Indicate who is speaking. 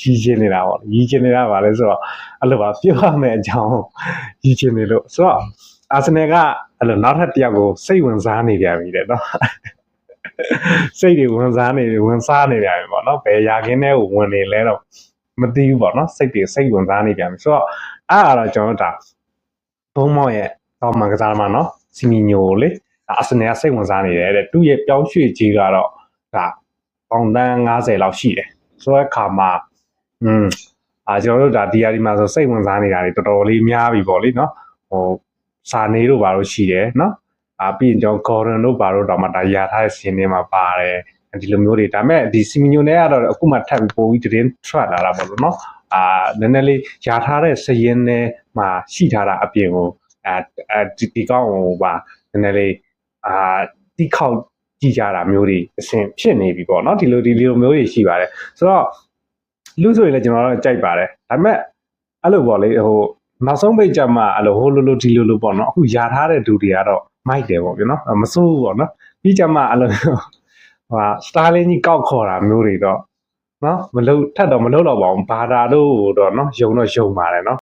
Speaker 1: ရည်ချင်းနေတာပေါ့ရည်ချင်းနေတာပါလဲဆိုတော့အဲ့လိုပါပြောရမယ်အကြောင်းရည်ချင်းနေလို့ဆိုတော့အာဆင်နယ်ကအဲ့လိုနောက်ထပ်တစ်ယောက်ကိုစိတ်ဝင်စားနေပြန်ပြီတဲ့နော်စိတ်တွေဝင်စားနေဝင်စားနေပြန်ပြီပေါ့နော်ဘယ်ရာခင်းတဲ့ကိုဝင်နေလဲတော့မသိဘူးပေါ့နော်စိတ်တွေစိတ်ဝင်စားနေပြန်ပြီဆိုတော့အဲ့ဒါတော့ကျွန်တော်တို့ဒါဘုံမော့ရဲ့တော့မန်ကစားမှာနော်စီမီညိုကိုလေဒါအာဆင်နယ်ကစိတ်ဝင်စားနေတယ်တဲ့သူ့ရဲ့ပြောင်းရွှေ့ကြီးကတော့ဒါပေါင်တန်း90လောက်ရှိတယ် ဆိုတဲ့အခါမှာอืมအာကျွန်တော်တို့ဒါဒီယာဒီမှာဆိုစိတ်ဝင်စားနေတာတွေတော်တော်လေးများပြီပေါ့လေနော်ဟိုစာနေတို့ဘာလို့ရှိတယ်နော်အာပြီးရင်ကျွန်တော် Gordon တို့ဘာလို့တော့မှဒါရာထားတဲ့စီးနေမှာပါတယ်ဒီလိုမျိုးတွေဒါပေမဲ့ဒီစီမီညိုနဲ့ကတော့အခုမှထပ်ပြီးပို့ပြီးသတင်းထွက်လာတာပေါ့လို့နော်အာနည်းနည်းလေးရာထားတဲ့စရင်နဲ့မှာရှိထားတာအပြင်ကိုအာအဲဒီဒီကောင်းဟိုပါနည်းနည်းလေးအာတိခောက် ကြည့်ကြတာမျိုးတွေအဆင်ဖြစ်နေပြီပေါ့နော်ဒီလိုဒီလိုမျိုးတွေရှိပါတယ်ဆိုတော့လူဆိုရင်လည်းကျွန်တော်တို့ကြိုက်ပါတယ်ဒါပေမဲ့အဲ့လိုပေါ့လေဟိုနောက်ဆုံးပိတ်ကြမှာအဲ့လိုဟိုလိုလိုဒီလိုလိုပေါ့နော်အခုယာထားတဲ့ဒူတွေကတော့မိုက်တယ်ပေါ့ဗျာနော်မစိုးဘူးပေါ့နော်ပြီးကြမှာအဲ့လိုမျိုးဟိုဟာစတာလင်းကြီးကောက်ခေါ်တာမျိုးတွေတော့နော်မလုံထပ်တော့မလုံတော့ပါဘူးဘာသာတို့တော့နော်ယုံတော့ယုံပါတယ်နော်